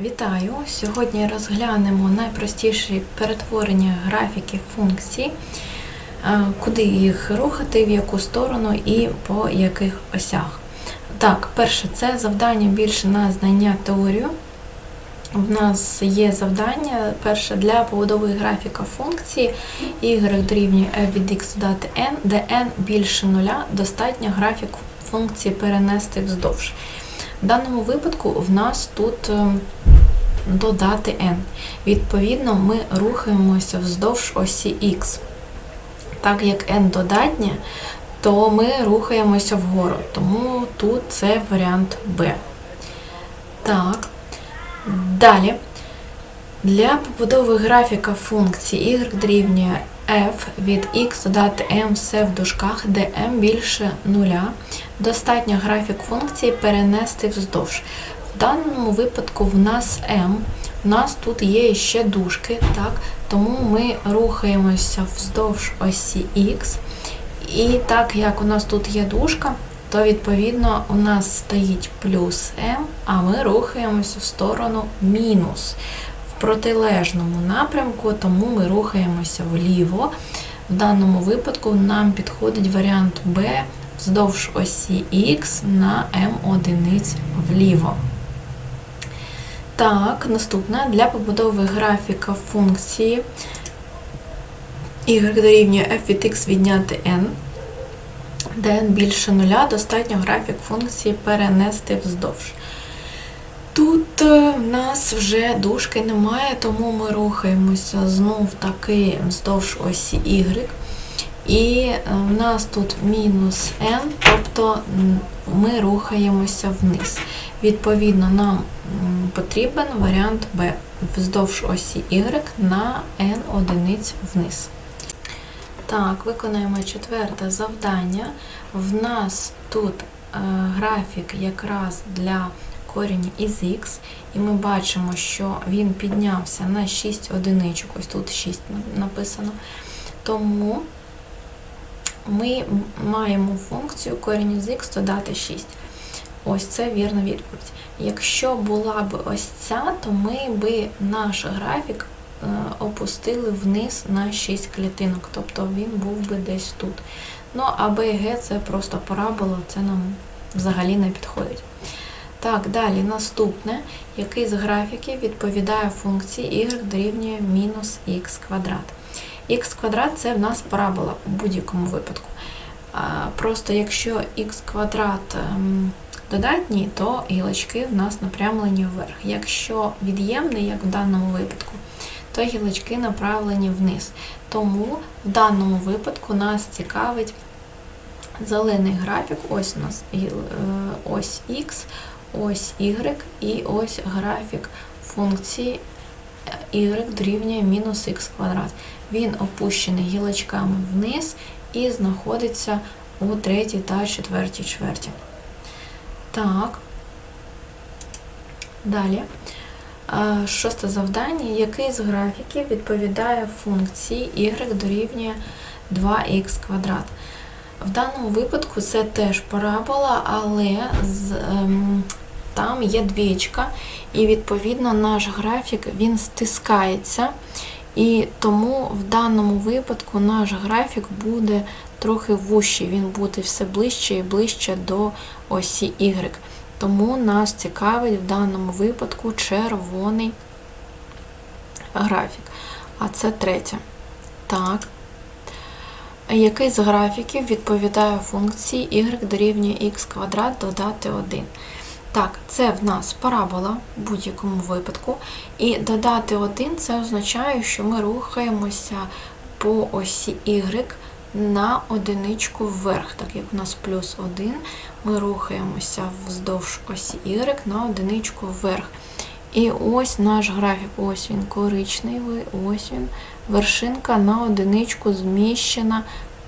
Вітаю! Сьогодні розглянемо найпростіші перетворення графіків функцій, е, куди їх рухати, в яку сторону і по яких осях. Так, перше, це завдання більше на знання теорію. В нас є завдання перше для побудови графіка функції y дорівнює f від x додати n, де n більше нуля, достатньо графік функції перенести вздовж. В даному випадку в нас тут ем, додати n. Відповідно, ми рухаємося вздовж осі x. Так як n додатнє, то ми рухаємося вгору. Тому тут це варіант B. Так. Далі. Для побудови графіка функції y дорівнює f від x додати m все в дужках, де m більше нуля, достатньо графік функції перенести вздовж. В даному випадку в нас m, у нас тут є ще дужки, так? тому ми рухаємося вздовж осі x. І так як у нас тут є дужка, то відповідно у нас стоїть плюс m, а ми рухаємося в сторону мінус. Протилежному напрямку, тому ми рухаємося вліво. В даному випадку нам підходить варіант B вздовж осі X на m одиниць вліво. Так, наступне для побудови графіка функції y дорівнює f від x відняти n, де n більше нуля, достатньо графік функції перенести вздовж. Тут е, в нас вже дужки немає, тому ми рухаємося знов таки вздовж осі y. І е, в нас тут мінус n, тобто ми рухаємося вниз. Відповідно, нам потрібен варіант B вздовж осі y на n одиниць вниз. Так, виконаємо четверте завдання. В нас тут е, графік якраз для корінь із х, і ми бачимо, що він піднявся на 6 одиничок, ось тут 6 написано. Тому ми маємо функцію корінь із х додати 6. Ось це вірна відповідь. Якщо була б ось ця, то ми би наш графік е, опустили вниз на 6 клітинок, тобто він був би десь тут. Ну, а Б і Г це просто парабола, це нам взагалі не підходить. Так, далі наступне, який з графіків відповідає функції y дорівнює мінус х квадрат. Х квадрат це в нас парабола у будь-якому випадку. Просто якщо х квадрат ем, додатній, то гілочки в нас напрямлені вверх. Якщо від'ємний, як в даному випадку, то гілочки направлені вниз. Тому в даному випадку нас цікавить зелений графік, ось у нас е, ось х, ось y і ось графік функції y дорівнює мінус х квадрат. Він опущений гілочками вниз і знаходиться у третій та четвертій чверті. Так. Далі. Е, Шосте завдання. Який з графіків відповідає функції y дорівнює 2х квадрат? В даному випадку це теж парабола, але з, ем, там є двічка, і відповідно наш графік він стискається. І тому в даному випадку наш графік буде трохи вущий, він буде все ближче і ближче до осі Y. Тому нас цікавить в даному випадку червоний графік. А це третє. Так. Який з графіків відповідає функції y дорівнює х квадрат додати 1? Так, це в нас парабола в будь-якому випадку. І додати 1 це означає, що ми рухаємося по осі y на одиничку вверх. Так як у нас плюс 1, ми рухаємося вздовж осі y на одиничку вверх. І ось наш графік, ось він коричневий, ось він. Вершинка на одиничку зміщена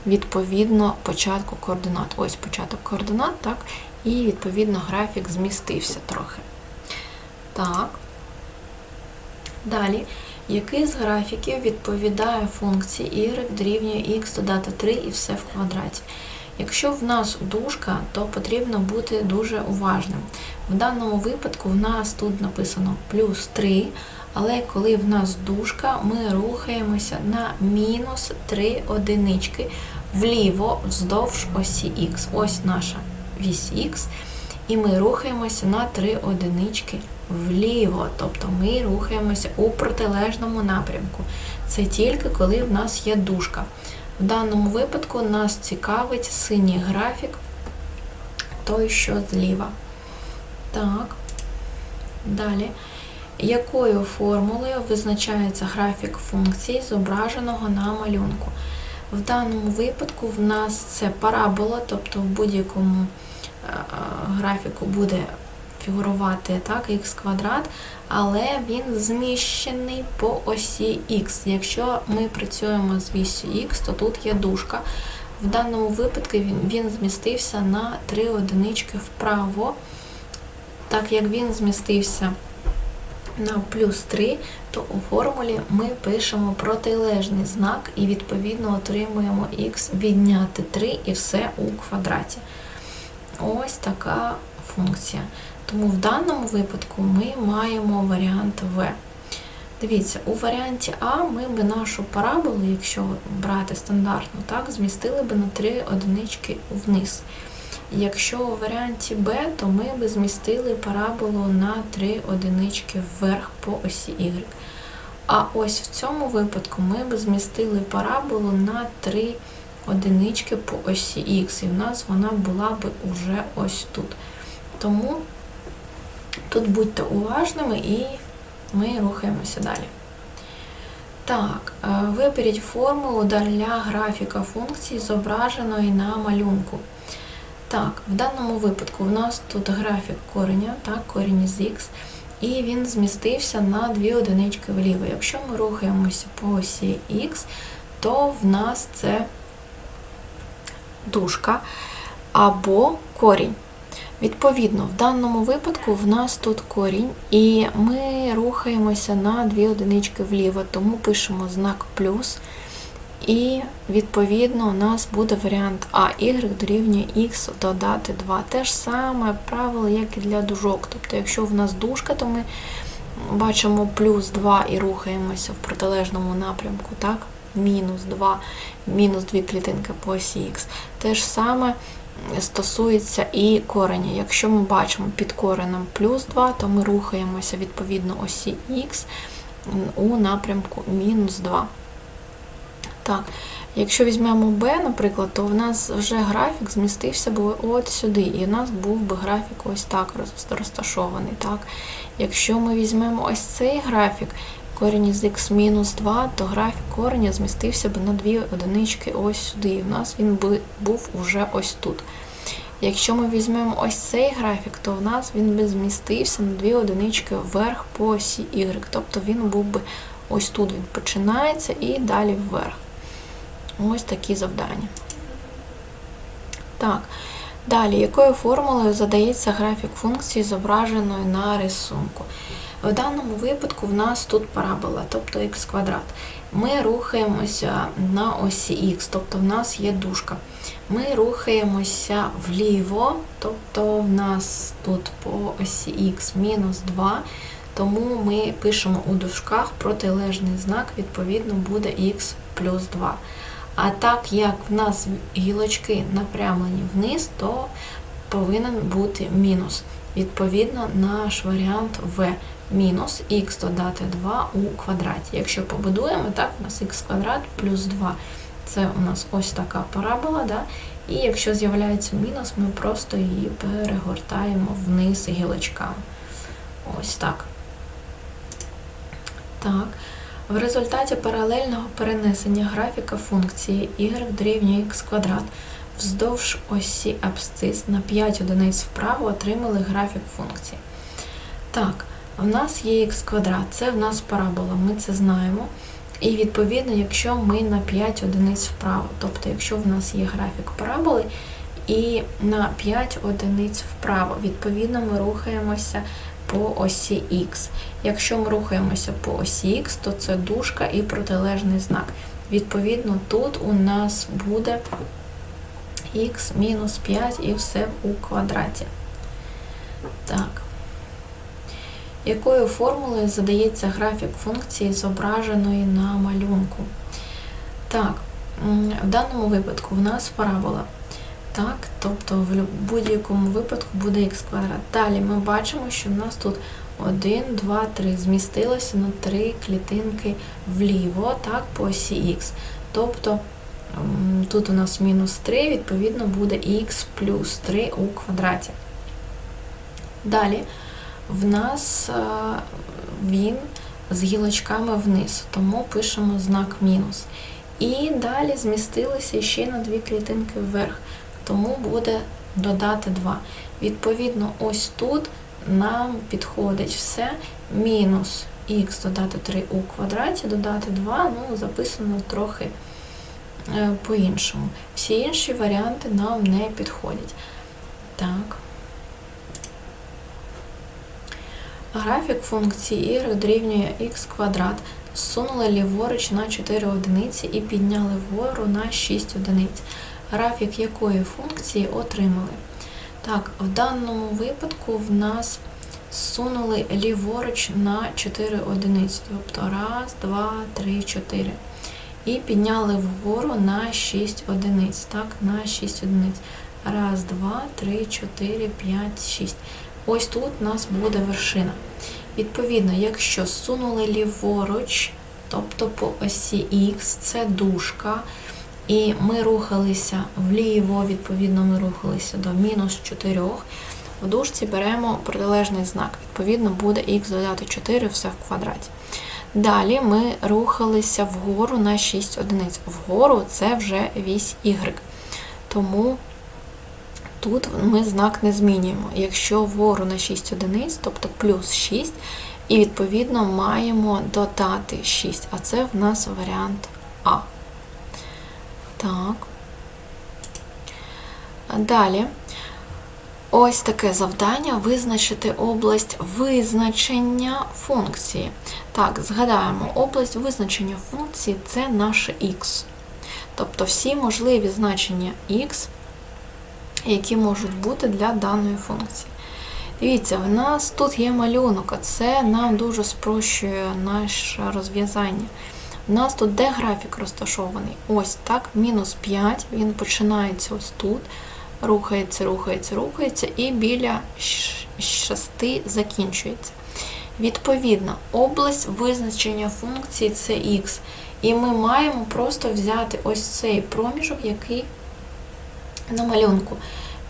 відповідно початку координат. Ось початок координат, так, і відповідно графік змістився трохи. Так. Далі, який з графіків відповідає функції y дорівнює x додати 3 і все в квадраті? Якщо в нас дужка, то потрібно бути дуже уважним. В даному випадку в нас тут написано плюс 3, але коли в нас дужка, ми рухаємося на мінус 3 одинички вліво вздовж осі Х. Ось наша вісь Х. І ми рухаємося на 3 одинички вліво, тобто ми рухаємося у протилежному напрямку. Це тільки коли в нас є дужка. В даному випадку нас цікавить синій графік, той, що зліва. Так, далі. Якою формулою визначається графік функції, зображеного на малюнку? В даному випадку в нас це парабола, тобто в будь-якому е, графіку буде фігурувати так, х квадрат, але він зміщений по осі х. Якщо ми працюємо з вісю х, то тут є дужка. В даному випадку він, змістився на 3 одинички вправо, так як він змістився на плюс 3, то у формулі ми пишемо протилежний знак і відповідно отримуємо х відняти 3 і все у квадраті. Ось така функція. Тому в даному випадку ми маємо варіант В. Дивіться, у варіанті А ми б нашу параболу, якщо брати стандартну, так, змістили б на 3 одинички вниз. Якщо у варіанті Б, то ми б змістили параболу на 3 одинички вверх по осі Y. А ось в цьому випадку ми б змістили параболу на 3 одинички по осі Х, і в нас вона була б уже ось тут. Тому тут будьте уважними і ми рухаємося далі. Так, е, виберіть формулу для графіка функції, зображеної на малюнку. Так, в даному випадку в нас тут графік кореня, так, корінь з х, і він змістився на 2 одинички вліво. Якщо ми рухаємося по осі х, то в нас це дужка або корінь. Відповідно, в даному випадку в нас тут корінь, і ми рухаємося на 2 одинички вліво, тому пишемо знак плюс. І, відповідно, у нас буде варіант А, y дорівнює х додати 2. Те ж саме правило, як і для дужок. Тобто, якщо в нас дужка, то ми бачимо плюс 2 і рухаємося в протилежному напрямку. так? Мінус 2, мінус 2 клітинки по осі х. Те ж саме стосується і кореня. Якщо ми бачимо під коренем плюс 2, то ми рухаємося відповідно осі х у напрямку мінус 2. Так, Якщо візьмемо b, наприклад, то в нас вже графік змістився б от сюди, і у нас був би графік ось так розташований. Так? Якщо ми візьмемо ось цей графік, корінь із х мінус 2, то графік кореня змістився б на дві одинички ось сюди. І в нас він був уже ось тут. Якщо ми візьмемо ось цей графік, то в нас він би змістився на дві одинички вверх по осі y. Тобто він був би ось тут він починається і далі вверх. Ось такі завдання. Так, далі, якою формулою задається графік функції, зображеної на рисунку? В даному випадку в нас тут парабола, тобто х квадрат. Ми рухаємося на осі х, тобто в нас є дужка. Ми рухаємося вліво, тобто в нас тут по осі х мінус 2, тому ми пишемо у дужках протилежний знак, відповідно, буде х плюс 2. А так як в нас гілочки напрямлені вниз, то повинен бути мінус. Відповідно, наш варіант В мінус х додати 2 у квадраті. Якщо побудуємо, так, у нас х квадрат плюс 2. Це у нас ось така парабола. Да? І якщо з'являється мінус, ми просто її перегортаємо вниз гілочками. Ось так. Так. В результаті паралельного перенесення графіка функції y дорівнює x квадрат вздовж осі абсцис на 5 одиниць вправо отримали графік функції. Так, в нас є х квадрат, це в нас парабола, ми це знаємо. І відповідно, якщо ми на 5 одиниць вправо, тобто, якщо в нас є графік параболи, і на 5 одиниць вправо, відповідно, ми рухаємося по осі Х. Якщо ми рухаємося по осі Х, то це дужка і протилежний знак. Відповідно, тут у нас буде х мінус 5 і все у квадраті. Так. Якою формулою задається графік функції, зображеної на малюнку? Так, в даному випадку в нас парабола. Так, тобто в будь-якому випадку буде х квадрат. Далі ми бачимо, що в нас тут 1, 2, 3 змістилося на 3 клітинки вліво, так, по осі х. Тобто тут у нас мінус 3, відповідно буде х плюс 3 у квадраті. Далі в нас е, він з гілочками вниз, тому пишемо знак мінус. І далі змістилися ще на дві клітинки вверх, тому буде додати 2. Відповідно, ось тут нам підходить все мінус х додати 3 у квадраті, додати 2, ну, записано трохи по-іншому. Всі інші варіанти нам не підходять. Так. Графік функції y дорівнює x квадрат. Зсунули ліворуч на 4 одиниці і підняли вгору на 6 одиниць. Графік якої функції отримали? Так, в даному випадку в нас зсунули ліворуч на 4 одиниці. Тобто раз, два, три, 4. І підняли вгору на 6 одиниць. Так, на 6 одиниць. Раз, два, три, 4, 5, 6. Ось тут у нас буде вершина. Відповідно, якщо зсунули ліворуч, тобто по осі Х, це дужка, і ми рухалися вліво, відповідно, ми рухалися до мінус 4. В дужці беремо протилежний знак. Відповідно, буде х додати 4, все в квадраті. Далі ми рухалися вгору на 6 одиниць. Вгору це вже вісь y. Тому Тут ми знак не змінюємо. Якщо вгору на 6 одиниць, тобто плюс 6, і відповідно маємо додати 6, а це в нас варіант А. Так. Далі. Ось таке завдання визначити область визначення функції. Так, згадаємо, область визначення функції це наше х. Тобто всі можливі значення х які можуть бути для даної функції. Дивіться, в нас тут є малюнок, а це нам дуже спрощує наше розв'язання. У нас тут де графік розташований? Ось так, мінус 5, він починається ось тут, рухається, рухається, рухається, і біля 6 закінчується. Відповідно, область визначення функції це х. І ми маємо просто взяти ось цей проміжок, який на малюнку.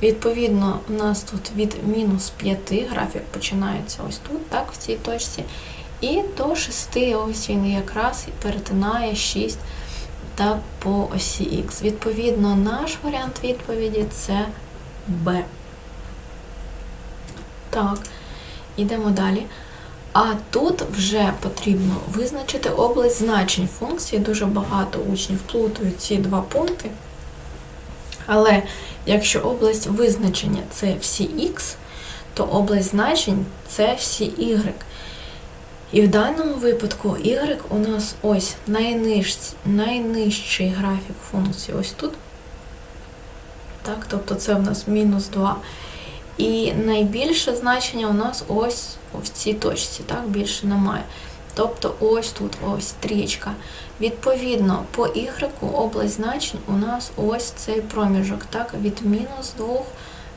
Відповідно, у нас тут від мінус 5 графік починається ось тут, так, в цій точці. І до 6, ось він якраз перетинає 6 так, по осі Х. Відповідно, наш варіант відповіді це Б. Так, йдемо далі. А тут вже потрібно визначити область значень функції. Дуже багато учнів плутають ці два пункти. Але якщо область визначення це всі х, то область значень це всі y. І в даному випадку y у нас ось найнижчий, найнижчий графік функції ось тут. Так, Тобто це в нас мінус 2. І найбільше значення у нас ось в цій точці, так, більше немає. Тобто ось тут ось стрічка. Відповідно, по y область значень у нас ось цей проміжок, так, від мінус 2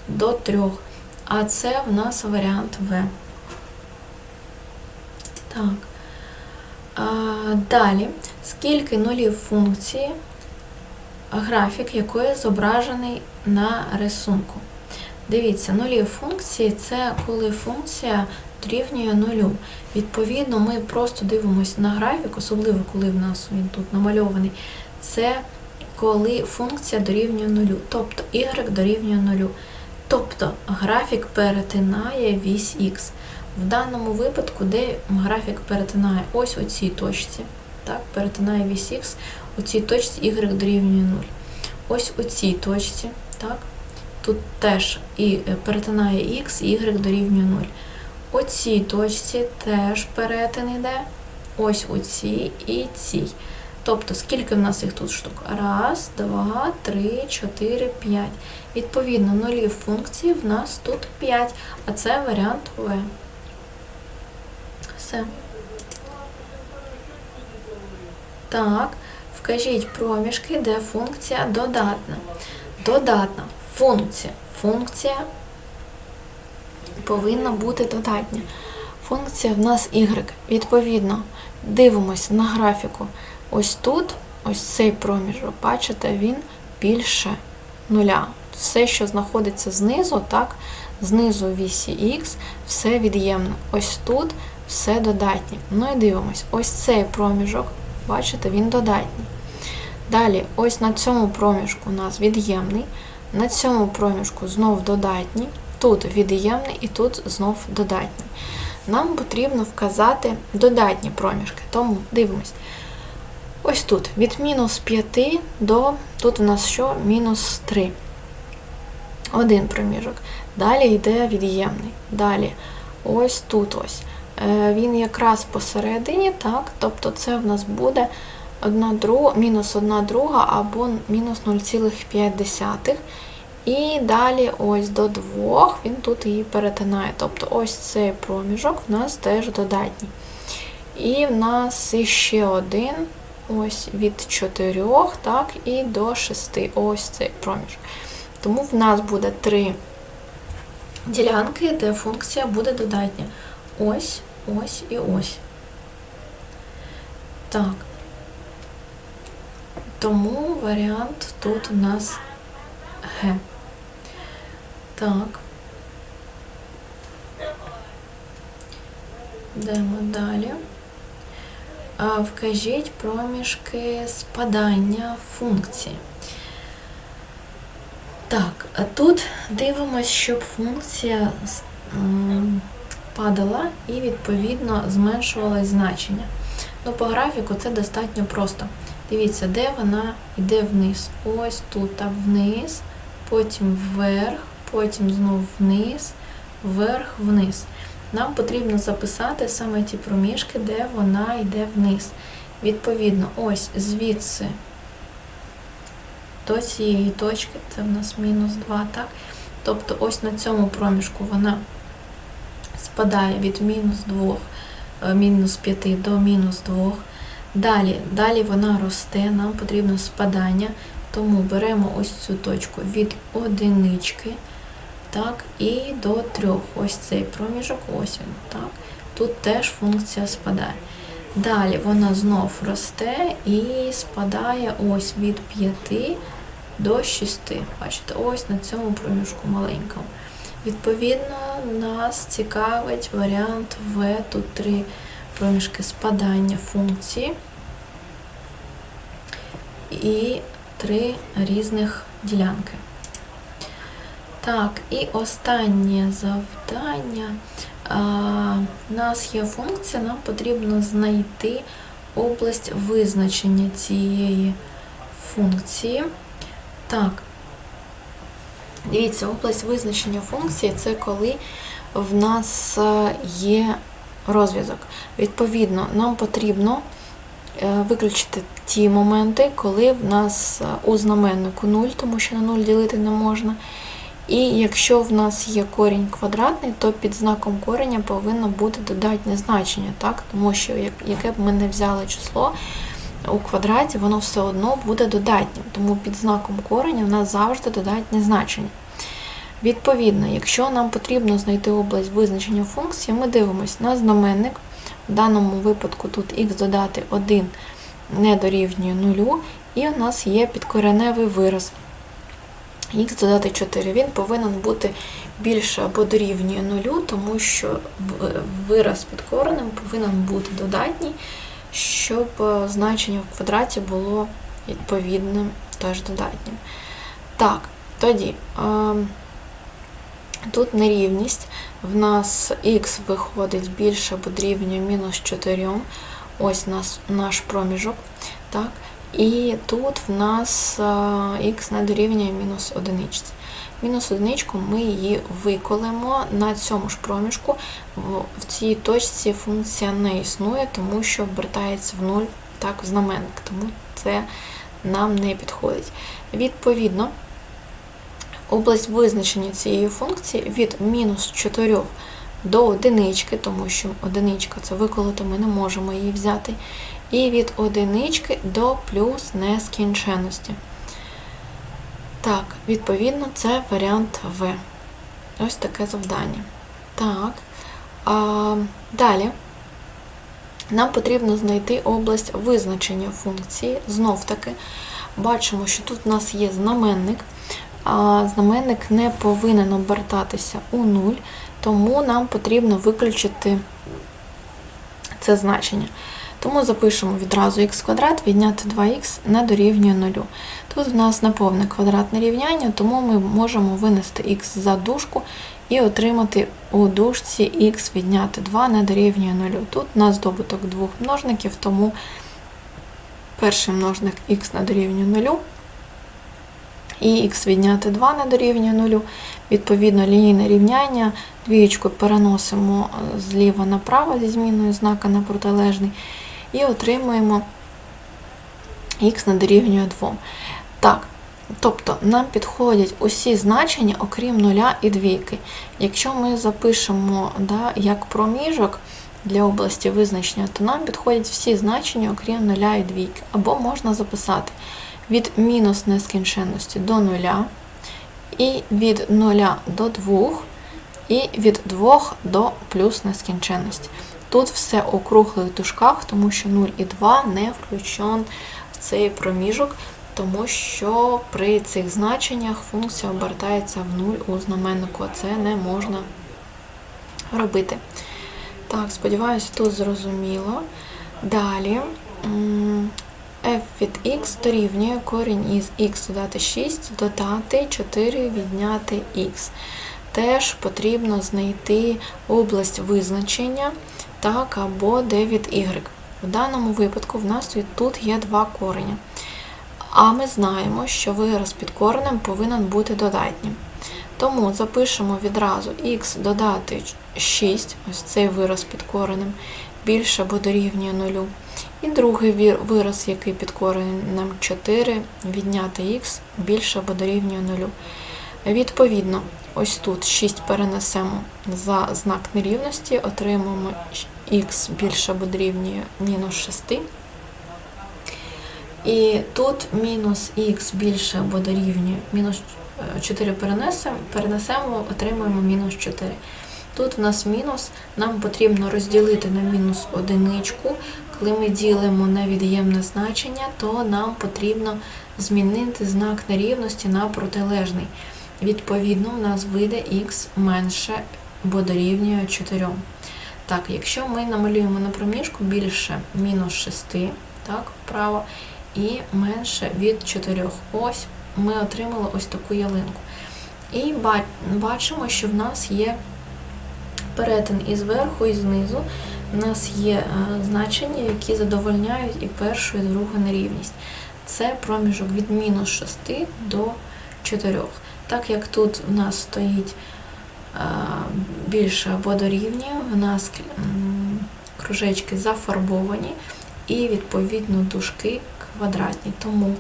до 3. А це в нас варіант В. Так. А, Далі, скільки нулів функції, графік якої зображений на рисунку. Дивіться, нулі функції це коли функція дорівнює нулю. Відповідно, ми просто дивимося на графік, особливо коли в нас він тут намальований. Це коли функція дорівнює нулю, тобто y дорівнює нулю. Тобто графік перетинає вісь х. В даному випадку, де графік перетинає ось у цій точці, так, перетинає вісь х, у цій точці y дорівнює 0. Ось у цій точці, так, тут теж і перетинає х, y дорівнює 0. У цій точці теж перетин йде. Ось у цій і цій. Тобто, скільки в нас їх тут штук? Раз, два, три, чотири, п'ять. Відповідно, нулів функції в нас тут 5, а це варіант В. Все. Так, вкажіть проміжки, де функція додатна. Додатна функція. Функція повинна бути додатня. Функція в нас y. Відповідно, дивимося на графіку. Ось тут, ось цей проміжок, бачите, він більше нуля. Все, що знаходиться знизу, так, знизу вісі Х, все від'ємне. Ось тут все додатнє. Ну і дивимось, ось цей проміжок, бачите, він додатній. Далі, ось на цьому проміжку у нас від'ємний, на цьому проміжку знов додатній, тут від'ємний і тут знов додатній. Нам потрібно вказати додатні проміжки, тому дивимось. Ось тут від мінус 5 до, тут у нас що? Мінус 3. Один проміжок. Далі йде від'ємний. Далі, ось тут ось. Е, Він якраз посередині, так, тобто це в нас буде 1 друга, мінус 1 друга або мінус 0,5. І далі ось до 2 він тут її перетинає. Тобто ось цей проміжок в нас теж додатній. І в нас іще один, ось від 4, так, і до 6. Ось цей проміжок. Тому в нас буде три ділянки, де функція буде додатня. Ось, ось і ось. Так. Тому варіант тут у нас Г. Так. Йдемо далі. Вкажіть проміжки спадання функції. Так, а тут дивимось, щоб функція падала і, відповідно, зменшувалось значення. Ну, по графіку це достатньо просто. Дивіться, де вона йде вниз. Ось тут так вниз, потім вверх, потім знову вниз, вверх, вниз. Нам потрібно записати саме ті проміжки, де вона йде вниз. Відповідно, ось звідси до цієї точки, це в нас мінус 2, так? Тобто ось на цьому проміжку вона спадає від мінус 2, е, мінус 5 до мінус 2. Далі, далі вона росте, нам потрібно спадання, тому беремо ось цю точку від одинички, так, і до 3. Ось цей проміжок, ось він, так. Тут теж функція спадає. Далі вона знов росте і спадає ось від 5 до 6. Бачите, ось на цьому проміжку маленькому. Відповідно, нас цікавить варіант В. Тут три проміжки спадання функції і три різних ділянки. Так, і останнє завдання. У нас є функція, нам потрібно знайти область визначення цієї функції. Так, дивіться, область визначення функції це коли в нас є розв'язок. Відповідно, нам потрібно виключити ті моменти, коли в нас у знаменнику 0, тому що на 0 ділити не можна. І якщо в нас є корінь квадратний, то під знаком кореня повинно бути додатнє значення, так? тому що яке б ми не взяли число у квадраті, воно все одно буде додатнім. Тому під знаком кореня в нас завжди додатнє значення. Відповідно, якщо нам потрібно знайти область визначення функції, ми дивимося на знаменник. В даному випадку тут х додати 1 не дорівнює 0, і у нас є підкореневий вираз х додати 4, він повинен бути більше або дорівнює нулю, тому що вираз під коренем повинен бути додатній, щоб значення в квадраті було відповідним теж додатнім. Так, тоді тут нерівність. В нас х виходить більше або дорівнює мінус 4, ось наш проміжок. Так? І тут в нас х не дорівнює мінус одиничці. Мінус одиничку ми її виколимо на цьому ж проміжку. В цій точці функція не існує, тому що обертається в нуль так в знаменник, тому це нам не підходить. Відповідно, область визначення цієї функції від мінус 4 до одинички, тому що одиничка це виколоти, ми не можемо її взяти. І від одинички до плюс нескінченності. Так, відповідно, це варіант В. Ось таке завдання. Так. А, Далі нам потрібно знайти область визначення функції. Знов таки, бачимо, що тут у нас є знаменник, а знаменник не повинен обертатися у 0, тому нам потрібно виключити це значення. Тому запишемо відразу х квадрат, відняти 2х не дорівнює 0. Тут в нас неповне квадратне рівняння, тому ми можемо винести х за дужку і отримати у дужці х відняти 2 не дорівнює 0. Тут у нас добуток двох множників, тому перший множник х не дорівнює 0, і х відняти 2 не дорівнює 0. Відповідно, лінійне рівняння двієчку переносимо зліва направо зі зміною знака на протилежний, і отримуємо х не дорівнює 2. Так, тобто нам підходять усі значення, окрім нуля і двійки. Якщо ми запишемо да, як проміжок для області визначення, то нам підходять всі значення, окрім нуля і двійки. Або можна записати від мінус нескінченності до нуля, і від нуля до 2, і від 2 до плюс нескінченності. Тут все у круглих дужках, тому що 0 і 2 не включен в цей проміжок, тому що при цих значеннях функція обертається в 0 у знаменнику, це не можна робити. Так, сподіваюся, тут зрозуміло. Далі f від x дорівнює корінь із x додати 6, додати 4 відняти x. Теж потрібно знайти область визначення так, або d від y. В даному випадку в нас тут є два корення. А ми знаємо, що вираз під коренем повинен бути додатнім. Тому запишемо відразу х додати 6, ось цей вираз під коренем, більше або дорівнює 0. І другий вираз, який під коренем 4, відняти х більше або дорівнює 0. Відповідно, ось тут 6 перенесемо за знак нерівності, отримаємо х більше або дорівнює мінус 6. І тут мінус х більше або дорівнює мінус 4 перенесемо, перенесемо, отримуємо мінус 4. Тут в нас мінус, нам потрібно розділити на мінус одиничку. Коли ми ділимо на від'ємне значення, то нам потрібно змінити знак нерівності на протилежний. Відповідно, в нас вийде х менше або дорівнює 4. Так, якщо ми намалюємо на проміжку більше мінус 6, так, вправо, і менше від 4. Ось ми отримали ось таку ялинку. І бачимо, що в нас є перетин і зверху, і знизу. У нас є значення, які задовольняють і першу, і другу нерівність. Це проміжок від мінус 6 до 4. Так як тут у нас стоїть більше або дорівнює, у нас кружечки зафарбовані і, відповідно, дужки квадратні. Тому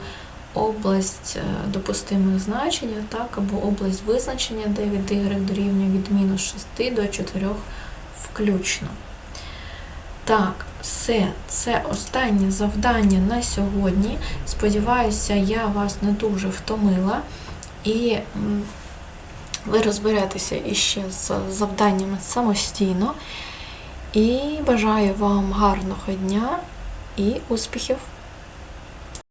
область допустимих значення, так, або область визначення, де від y дорівнює від мінус 6 до 4 включно. Так, все, це останнє завдання на сьогодні. Сподіваюся, я вас не дуже втомила. І ви розберетеся іще з завданнями самостійно. І бажаю вам гарного дня і успіхів!